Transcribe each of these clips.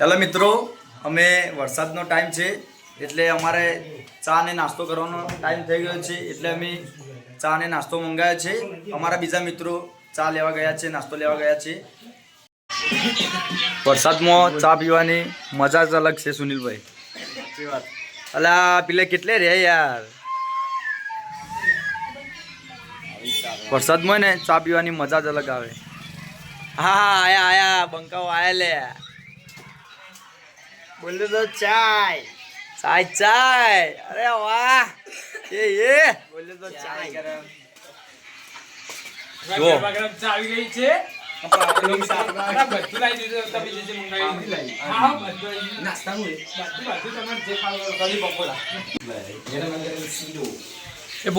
Hello મિત્રો, અમે વરસાદનો ટાઈમ છે, એટલે અમારે ચા ને નાસ્તો કરવાનો ટાઈમ થઈ ગયો છે, એટલે અમે ચા ને નાસ્તો મંગાવ્યો છે. અમારા બીજા મિત્રો ચા લેવા ગયા છે, નાસ્તો લેવા ગયા છે. વરસાદમાં ચા પીવાની મજા જ અલગ છે, સુનિલભાઈ. અલા પેલે કેટલે રે યાર? વરસાદમાં ને ચા પીવાની મજા જ અલગ આવે. હા, આયા આયા, બંકાઓ આયા લે. બોલે તો ચાય. ચાય ચાય. અરે વાહ. એ એ. બોલે તો ચાય જો. આવી ગઈ છે. બધું લાવી દીધું તમે જે જે મંગાવ્યું હા બધું બધું બધું તમારે જે ખાવું હોય કરી બપોરા એ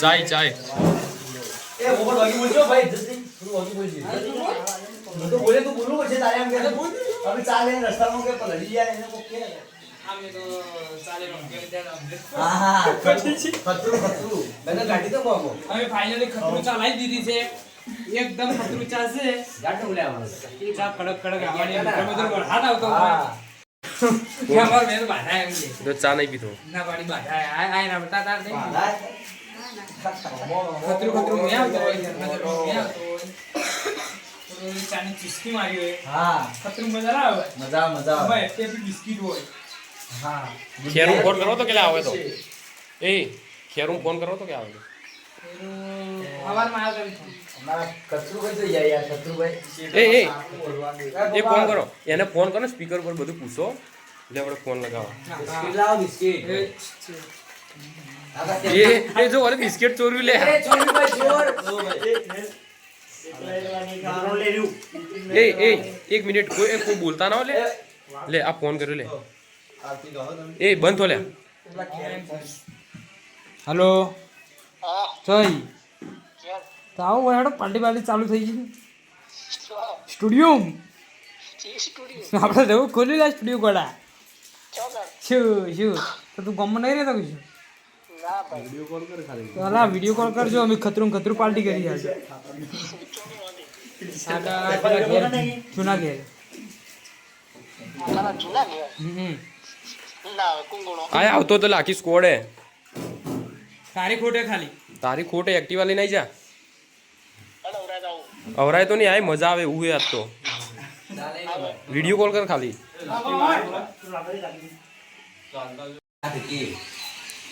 ચાય ચાય. બોલજો ભાઈ. બોલે તું બોલવું પડશે તારે એમ કે હવે ચાલે રસ્તામાં કે પલળી જાય એને કોક કે. એકદમ ખતરું ચાલશે. વરસાદ આવતો તો ચા નહીં પીધો ના પાડી બાધા. આય ના બતા તાર નહીં ખતરું ખતરું મેં આવતો આવતો ચાની ચિસ્કી મારી હોય. હા. ખતરું મજા ના આવે. મજા મજા આવે. તે બી બિસ્કિટ હોય. હા. ખેરું ફોન કરો તો કે આવે તો? એ ખેરું ફોન કરો તો કે આવે ફોન. કરો. એને ફોન કરો સ્પીકર પર બધું પૂછો. એટલે આપણે ફોન લગાવો. એ જો બિસ્કિટ ચોર્યું લે. એ એ એક મિનિટ. કોઈ એ કોઈ બોલતા ના હો લે. લે આ ફોન કર્યો લે. એ બંધ થો લે. હલો. જય. તો આવો હેડો પાર્ટી પાર્ટી ચાલુ થઈ ગઈ સ્ટુડિયો. આપણે જવું ખોલી લે સ્ટુડિયો ગોડા શું શું તો તું ગમમાં નહીં રહેતો કશું અલા વીડિયો કોલ કરજો. અમે ખતરું ખતરું પાર્ટી કરી આજે જૂના ઘેર. હમ આ આવતો તો લાખી સ્કોડે તારી ખોટે ખાલી. તારી ખોટે એક્ટિવા લઈને આવી જા. અવરાય તો નહીં આય મજા આવે એવું યાદ તો. વીડિયો કોલ કર ખાલી.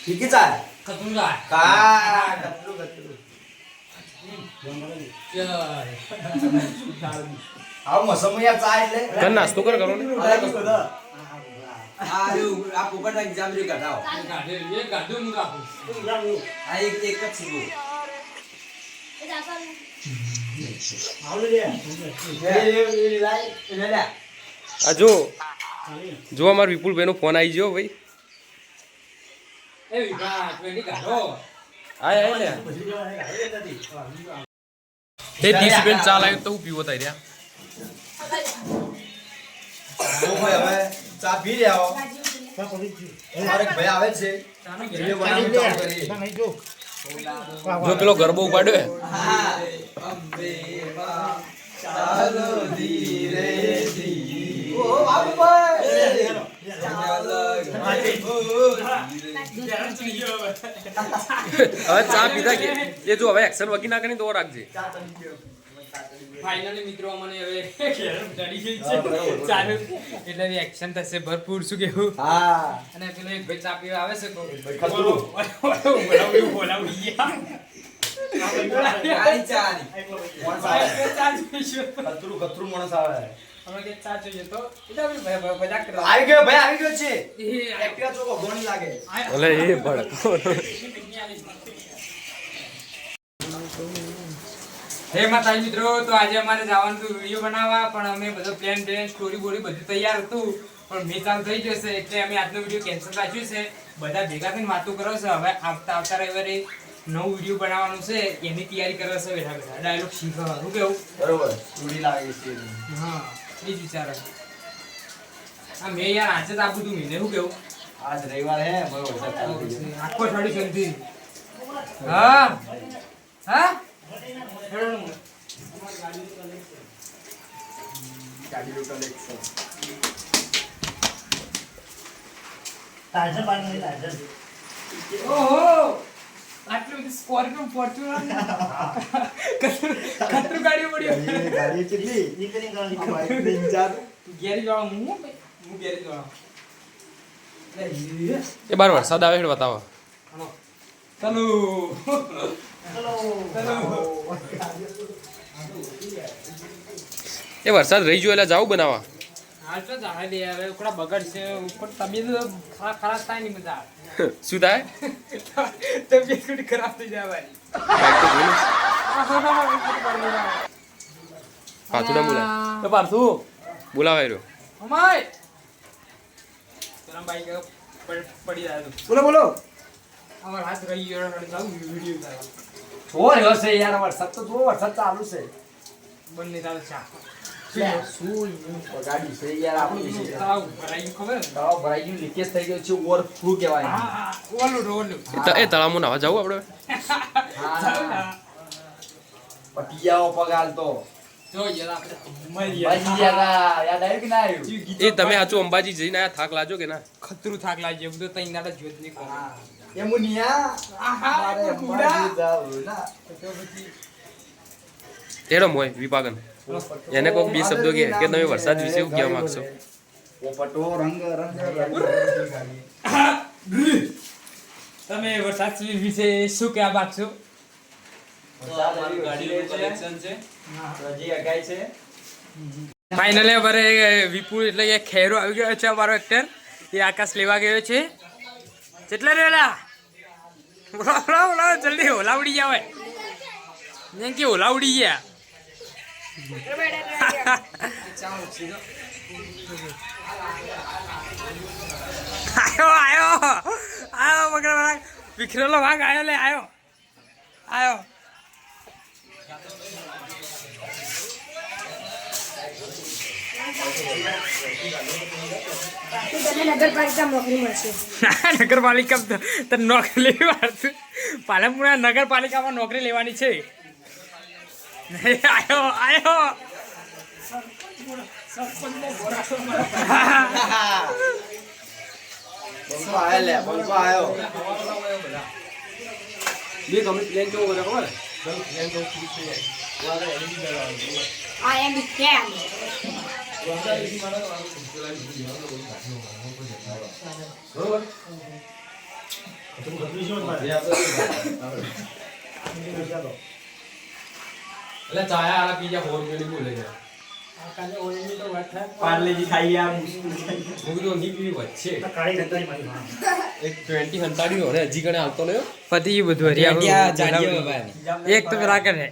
ઠીક ચાલ ખતરું લા કા કચરું કચરું આવ મોસમિયા ચા એટલે. કર નાસ્તો કર કરો ને આ જો આ પોપટ એક્ઝામ રે કઢાઓ એક ગાડું હું રાખું. આ એક એક જ સીધું આ જો જો અમાર વિપુલભાઈ નો ફોન આવી ગયો ભાઈ. એ વિભા ટ્વેન્ટી ગાડો આય આય લે એ ત્રીસ રૂપિયા ચા લાવ્યો તો હું પીવો તાઈ રહ્યા હવે ચા પી રહ્યા ભાઈ આવે છે જો પેલો ગરબો ઉપાડ્યો હે હા અંબે માં ચાલો ધીરે ધીરે હવે ચા પીધા કે એ જો હવે એક્શન વગી ના ને તો રાખજે ફાઇનલી મિત્રો અમને હવે ચડી ગઈ છે ચાલુ એટલે એક્શન થશે ભરપૂર શું કેવું હા અને પેલો એક ભાઈ ચા પીવા આવે છે કો ખતરું. બોલાવું બોલાવું ચાલી ચાલી કતરું કતરું માણસ આવે અમે કે ચા જોઈએ એટલે ભાઈ ભાઈ કરવા. આવી ગયો ભાઈ આવી ગયો છે. એક્ટિવા ચોકો ગોણી લાગે. એટલે એ ભડકો હે માતાજી મિત્રો તો આજે અમારે જવાનું હતું વીડિયો બનાવવા પણ અમે બધો પ્લાન પ્લાન સ્ટોરી બોરી બધું તૈયાર હતું. પણ મેં ચાલુ થઈ જશે એટલે અમે આજનો વીડિયો કેન્સલ રાખ્યું છે. બધા ભેગા થઈને વાતો કરો છે. હવે આવતા આવતા રવિવારે નવું વીડિયો બનાવવાનું છે. એની તૈયારી કરવા છે. બેઠા બેઠા. ડાયલોગ શીખવા શું કેવું? બરોબર. ચૂડી લાગે છે. હા. એ જ વિચારે આ મેં યાર આજે જ આ બધું મહિને શું કેવું? આજ રવિવાર હે. આખો ઠાડી શાંતિ હા? હા? હેડો પાણી ટાઈઝન. ઓહો! આટલું ફોર્ચ્યુનર કતરું ગાડી પડ્યો ગાડી કેટલી? નીકળી ગાડી. બાઈક ત્રણ ચાર ગેરેજ વાળો હું હું ગેરેજ વાળો? એ બાર વરસાદ આવે એટલે બતાવો. હાલો. ચાલો ચલો. એ વરસાદ રહી જો એટલે જાવ બનાવવા. શું થાય? તબિયત થોડી ખરાબ થઈ જાય ભાઈ પાછું ના પાર્થુ. બોલાવાય રહ્યો અમાય. તરમ બાઈક પડ- પડી જાય બોલો બોલો. અમાર હાથ રહી ગયો વીડિયો છે યાર વરસાદ તો જો વરસાદ ચાલુ છે. બંને ચાલે ચા લે, શું ઈ છે? યાર આપણી છે તાવ ભરાઈ ખબર? ને? તળાવ લીકેજ થઈ ગયું છે ઓવરફ્લો કહેવાય હા, હા, ઓલું ઓલું. એ તળાવમાં નાવા જાવું આપણે? હા. પટિયાઓ તો ગીતો એ તમે સાચું અંબાજી જઈને આયા થાક લાજો કે ના? ખતરું થાક લાગજે બધું બધો તઈ દાડા જોત નહીં. એ મુનિયા આહા, મારે અંબાજી જાવું ના. તો પછી તેડો મોય વિભાગન. એને કોક બે શબ્દો કે કે તમે વરસાદ વિશે શું કહેવા માંગશો? પોપટો રંગ રંગ રંગ તમે વરસાદ વિશે શું કહેવા માંગશો? ફાઇનલી અમારે વિપુલ એટલે કે ખેરો આવી ગયો છે અમારો એક્ટર એ આકાશ લેવા ગયો છે. કેટલા રેલા. બોલા બોલા બોલા જલ્દી ઓલા ઉડી ગયા હોય જેમ કે ઓલા ઉડી ગયા. આયો આયો. આયો, મગર વાળા વિખરેલો ભાગ આયો લે નોકરી મળશે નગરપાલિકા નોકરી લેવી પાલનપુર નગરપાલિકામાં નોકરી લેવાની છે. આયો. આયો પંખો આયો લે પંખો આયો બે તમે પ્લેન કેવો કરે ખબર આઈ એમ કેમ એટલે ચાયા આલા પીજા હોર કરી બોલે છે. પાર્લેજી ખાઈ આ હું તો ની પીવી વચ્ચે કાળી નતાઈ મારી માં. એક ટ્વેન્ટી હંતાડી ને હજી ગણે આવતો નહીં પતિ બધું હરિયા એક તો પેલા કરે